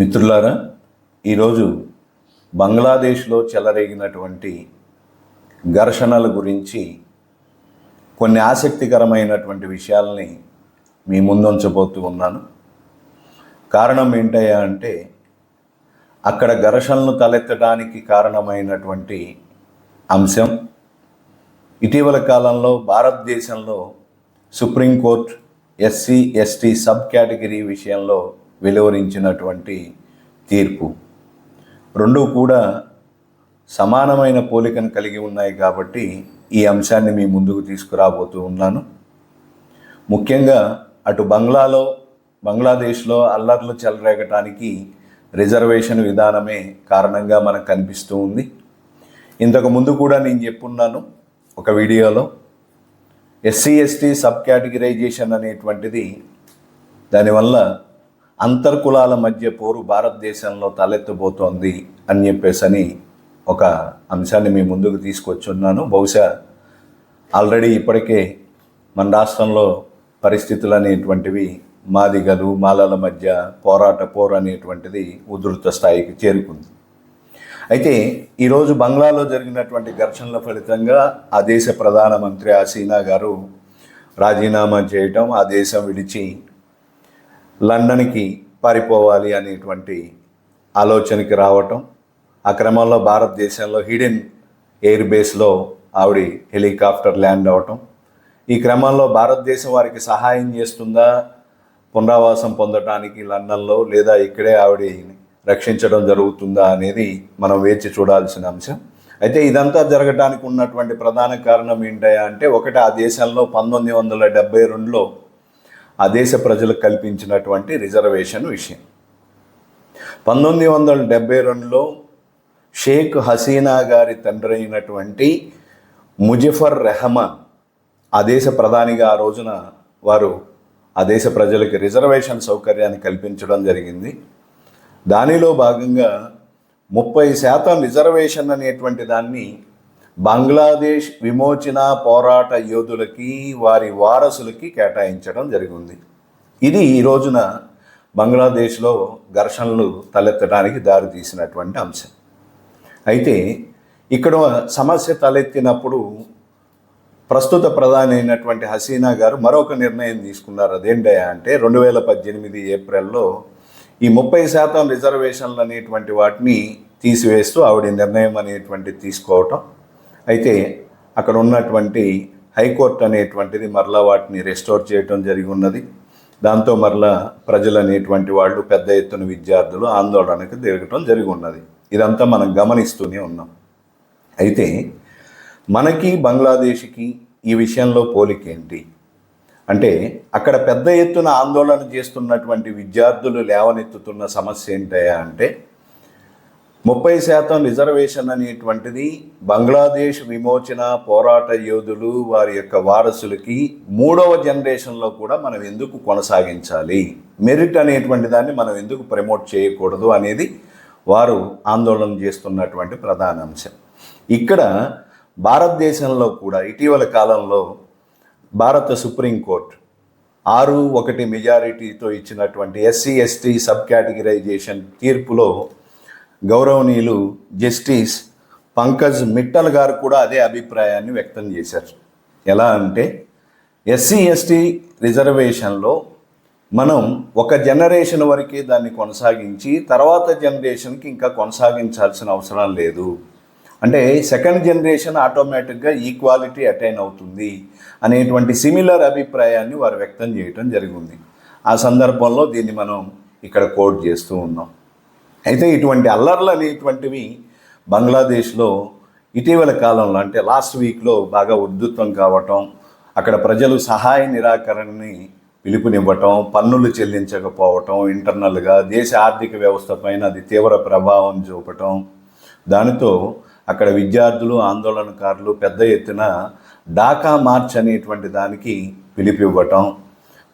మిత్రులారా ఈరోజు బంగ్లాదేశ్లో చెలరేగినటువంటి ఘర్షణల గురించి కొన్ని ఆసక్తికరమైనటువంటి విషయాల్ని మీ ముందుంచబోతూ ఉన్నాను. కారణం ఏంటయ్యా అంటే అక్కడ ఘర్షణలు తలెత్తడానికి కారణమైనటువంటి అంశం ఇటీవల కాలంలో భారతదేశంలో supreme court SC ST sub category విషయంలో వెలువరించినటువంటి తీర్పు. రెండు కూడా సమానమైన పోలికను కలిగి ఉన్నాయి కాబట్టి ఈ అంశాన్ని మీ ముందుకు తీసుకురాబోతూ ఉన్నాను. ముఖ్యంగా అటు బంగ్లాలో బంగ్లాదేశ్లో అల్లర్లు చెలరేగటానికి రిజర్వేషన్ విధానమే కారణంగా మనకు కనిపిస్తూ ఉంది. ఇంతకు ముందు కూడా నేను చెప్పున్నాను ఒక వీడియోలో ఎస్సీ ఎస్టీ సబ్ కేటగిరైజేషన్ అనేటువంటిది దానివల్ల అంతర్కులాల మధ్య పోరు భారతదేశంలో తలెత్తబోతోంది అని చెప్పేసని ఒక అంశాన్ని మీ ముందుకు తీసుకొచ్చున్నాను. బహుశా ఆల్రెడీ ఇప్పటికే మన రాష్ట్రంలో పరిస్థితులు అనేటువంటివి మాదిగలు మాలల మధ్య పోరాట పోరు అనేటువంటిది ఉధృత స్థాయికి చేరుకుంది. అయితే ఈరోజు బంగ్లాలో జరిగినటువంటి ఘర్షణల ఫలితంగా ఆ దేశ ప్రధానమంత్రి హసీనా గారు రాజీనామా చేయటం ఆ దేశం విడిచి లండన్కి పారిపోవాలి అనేటువంటి ఆలోచనకి రావటం ఆ క్రమంలో భారతదేశంలో హిడెన్ ఎయిర్ బేస్లో ఆవిడ హెలికాప్టర్ ల్యాండ్ అవటం ఈ క్రమంలో భారతదేశం వారికి సహాయం చేస్తుందా? పునరావాసం పొందటానికి లండన్లో లేదా ఇక్కడే ఆవిడ రక్షించడం జరుగుతుందా అనేది మనం వేచి చూడాల్సిన అంశం. అయితే ఇదంతా జరగటానికి ఉన్నటువంటి ప్రధాన కారణం ఏంటయ్యా అంటే ఒకటి ఆ దేశంలో పంతొమ్మిది వందల డెబ్బై రెండులో ఆ దేశ ప్రజలకు కల్పించినటువంటి రిజర్వేషన్ విషయం. పంతొమ్మిది వందల డెబ్బై రెండులో షేక్ హసీనా గారి తండ్రి అయినటువంటి ముజఫర్ రెహమాన్ ఆ దేశ ప్రధానిగా ఆ రోజున వారు ఆ దేశ ప్రజలకు రిజర్వేషన్ సౌకర్యాన్ని కల్పించడం జరిగింది. దానిలో భాగంగా ముప్పై శాతం రిజర్వేషన్ అనేటువంటి దాన్ని బంగ్లాదేశ్ విమోచన పోరాట యోధులకి వారి వారసులకి కేటాయించడం జరిగింది. ఇది ఈ రోజున బంగ్లాదేశ్లో ఘర్షణలు తలెత్తడానికి దారితీసినటువంటి అంశం. అయితే ఇక్కడ సమస్య తలెత్తినప్పుడు ప్రస్తుత ప్రధాని అయినటువంటి హసీనా గారు మరొక నిర్ణయం తీసుకున్నారు. అదేంటయా అంటే రెండు వేల పద్దెనిమిది ఏప్రిల్లో ఈ ముప్పై శాతం రిజర్వేషన్లు అనేటువంటి వాటిని తీసివేస్తూ ఆవిడ నిర్ణయం అనేటువంటి తీసుకోవటం అయితే అక్కడ ఉన్నటువంటి హైకోర్టు అనేటువంటిది మరలా వాటిని రెస్టోర్ చేయటం జరిగి ఉన్నది. దాంతో మరలా ప్రజలు అనేటువంటి వాళ్ళు పెద్ద ఎత్తున విద్యార్థులు ఆందోళనకు తిరగటం జరిగి ఉన్నది. ఇదంతా మనం గమనిస్తూనే ఉన్నాం. అయితే మనకి బంగ్లాదేశ్కి ఈ విషయంలో పోలికేంటి? అంటే అక్కడ పెద్ద ఎత్తున ఆందోళన చేస్తున్నటువంటి విద్యార్థులు లేవనెత్తుతున్న సమస్య ఏంటయ్యా అంటే ముప్పై శాతం రిజర్వేషన్ అనేటువంటిది బంగ్లాదేశ్ విమోచన పోరాట యోధులు వారి యొక్క వారసులకి మూడవ జనరేషన్లో కూడా మనం ఎందుకు కొనసాగించాలి? మెరిట్ అనేటువంటి దాన్ని మనం ఎందుకు ప్రమోట్ చేయకూడదు అనేది వారు ఆందోళన చేస్తున్నటువంటి ప్రధాన అంశం. ఇక్కడ భారతదేశంలో కూడా ఇటీవల కాలంలో భారత సుప్రీంకోర్టు ఆరు ఒకటి మెజారిటీతో ఇచ్చినటువంటి ఎస్సీ ఎస్టీ సబ్ కేటగిరైజేషన్ తీర్పులో గౌరవనీయులు జస్టిస్ పంకజ్ మిట్టల్ గారు కూడా అదే అభిప్రాయాన్ని వ్యక్తం చేశారు. ఎలా అంటే ఎస్సీ ఎస్టీ రిజర్వేషన్లో మనం ఒక జనరేషన్ వరకే దాన్ని కొనసాగించి తర్వాత జనరేషన్కి ఇంకా కొనసాగించాల్సిన అవసరం లేదు. అంటే సెకండ్ జనరేషన్ ఆటోమేటిక్గా ఈక్వాలిటీ అటైన్ అవుతుంది అనేటువంటి సిమిలర్ అభిప్రాయాన్ని వారు వ్యక్తం చేయటం జరిగింది. ఆ సందర్భంలో దీన్ని మనం ఇక్కడ కోట్ చేస్తూ ఉన్నాం. అయితే ఇటువంటి అల్లర్లు అనేటువంటివి బంగ్లాదేశ్లో ఇటీవల కాలంలో అంటే లాస్ట్ వీక్లో బాగా ఉద్ధృతం కావటం అక్కడ ప్రజలు సహాయ నిరాకరణని పిలుపునివ్వటం పన్నులు చెల్లించకపోవటం ఇంటర్నల్గా దేశ ఆర్థిక వ్యవస్థ పైన అది తీవ్ర ప్రభావం చూపటం. దానితో అక్కడ విద్యార్థులు ఆందోళనకారులు పెద్ద ఎత్తున ఢాకా మార్చ్ అనేటువంటి దానికి పిలిపివ్వటం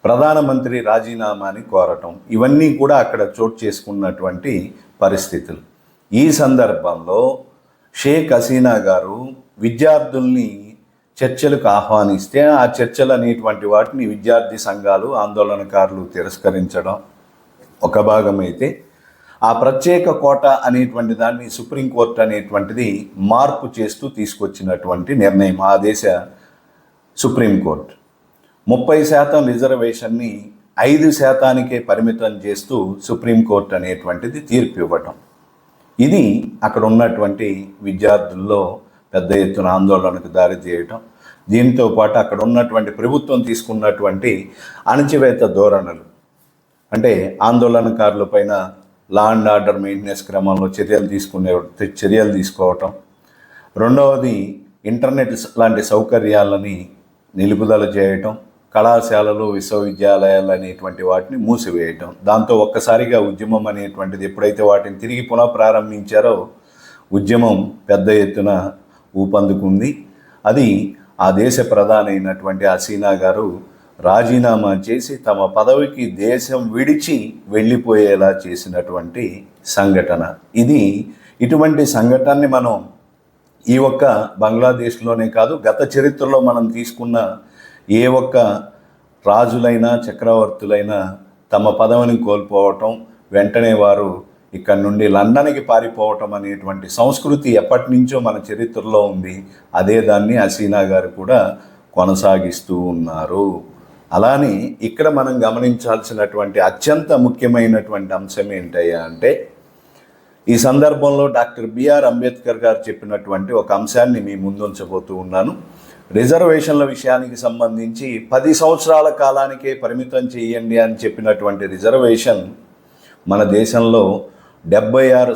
ప్రధానమంత్రి రాజీనామాని కోరటం ఇవన్నీ కూడా అక్కడ చోటు చేసుకున్నటువంటి పరిస్థితులు. ఈ సందర్భంలో షేక్ హసీనా గారు విద్యార్థుల్ని చర్చలకు ఆహ్వానిస్తే ఆ చర్చలు అనేటువంటి వాటిని విద్యార్థి సంఘాలు ఆందోళనకారులు తిరస్కరించడం ఒక భాగం అయితే ఆ ప్రత్యేక కోట అనేటువంటి దాన్ని సుప్రీంకోర్టు అనేటువంటిది మార్పు చేస్తూ తీసుకొచ్చినటువంటి నిర్ణయం ఆ దేశ సుప్రీంకోర్టు ముప్పై శాతం రిజర్వేషన్ని ఐదు శాతానికే పరిమితం చేస్తూ సుప్రీంకోర్టు అనేటువంటిది తీర్పు ఇవ్వటం. ఇది అక్కడ ఉన్నటువంటి విద్యార్థుల్లో పెద్ద ఎత్తున ఆందోళనకు దారి తీయటం. దీంతో పాటు అక్కడ ఉన్నటువంటి ప్రభుత్వం తీసుకున్నటువంటి అణచివేత ధోరణులు. అంటే ఆందోళనకారుల పైన లా అండ్ ఆర్డర్ మెయింటెనెన్స్ క్రమంలో చర్యలు తీసుకునే చర్యలు తీసుకోవటం. రెండవది ఇంటర్నెట్ లాంటి సౌకర్యాలని నిలుపుదల చేయటం. కళాశాలలు విశ్వవిద్యాలయాలు అనేటువంటి వాటిని మూసివేయటం. దాంతో ఒక్కసారిగా ఉద్యమం అనేటువంటిది ఎప్పుడైతే వాటిని తిరిగి పునః ప్రారంభించారో ఉద్యమం పెద్ద ఎత్తున ఊపందుకుంది. అది ఆ దేశ ప్రధాని అయినటువంటి హసీనా గారు రాజీనామా చేసి తమ పదవికి దేశం విడిచి వెళ్ళిపోయేలా చేసినటువంటి సంఘటన. ఇది ఇటువంటి సంఘటనని మనం ఈ ఒక్క బంగ్లాదేశ్లోనే కాదు గత చరిత్రలో మనం తీసుకున్న ఏ ఒక్క రాజులైనా చక్రవర్తులైనా తమ పదవిని కోల్పోవటం వెంటనే వారు ఇక్కడ నుండి లండన్కి పారిపోవటం అనేటువంటి సంస్కృతి ఎప్పటి నుంచో మన చరిత్రలో ఉంది. అదే దాన్ని హసీనా గారు కూడా కొనసాగిస్తూ ఉన్నారు. అలానే ఇక్కడ మనం గమనించాల్సినటువంటి అత్యంత ముఖ్యమైనటువంటి అంశం ఏంటయ్యా అంటే ఈ సందర్భంలో డాక్టర్ బిఆర్ అంబేద్కర్ గారు చెప్పినటువంటి ఒక అంశాన్ని మీ ముందుంచబోతూ ఉన్నాను. రిజర్వేషన్ల విషయానికి సంబంధించి పది సంవత్సరాల కాలానికే పరిమితం చేయండి అని చెప్పినటువంటి రిజర్వేషన్ మన దేశంలో డెబ్బై ఆరు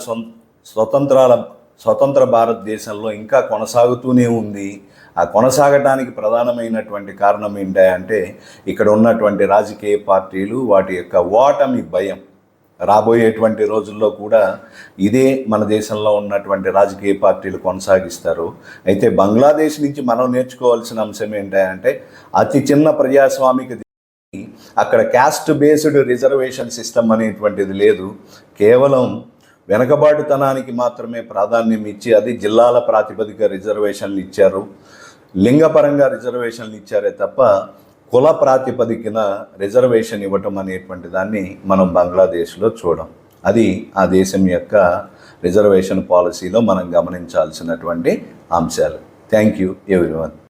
స్వతంత్రాల స్వతంత్ర భారతదేశంలో ఇంకా కొనసాగుతూనే ఉంది. ఆ కొనసాగటానికి ప్రధానమైనటువంటి కారణం ఏంటంటే ఇక్కడ ఉన్నటువంటి రాజకీయ పార్టీలు వాటి యొక్క ఓటమి భయం. రాబోయేటువంటి రోజుల్లో కూడా ఇదే మన దేశంలో ఉన్నటువంటి రాజకీయ పార్టీలు కొనసాగిస్తారు. అయితే బంగ్లాదేశ్ నుంచి మనం నేర్చుకోవాల్సిన అంశం ఏంటంటే అతి చిన్న ప్రజాస్వామిక అక్కడ క్యాస్ట్ బేస్డ్ రిజర్వేషన్ సిస్టమ్ అనేటువంటిది లేదు. కేవలం వెనకబాటుతనానికి మాత్రమే ప్రాధాన్యం ఇచ్చి అది జిల్లాల ప్రాతిపదిక రిజర్వేషన్లు ఇచ్చారు. లింగపరంగా రిజర్వేషన్లు ఇచ్చారే తప్ప కుల ప్రాతిపదికన రిజర్వేషన్ ఇవ్వటం అనేటువంటి దాన్ని మనం బంగ్లాదేశ్లో చూడం. అది ఆ దేశం యొక్క రిజర్వేషన్ పాలసీలో మనం గమనించాల్సినటువంటి అంశాలు. Thank you everyone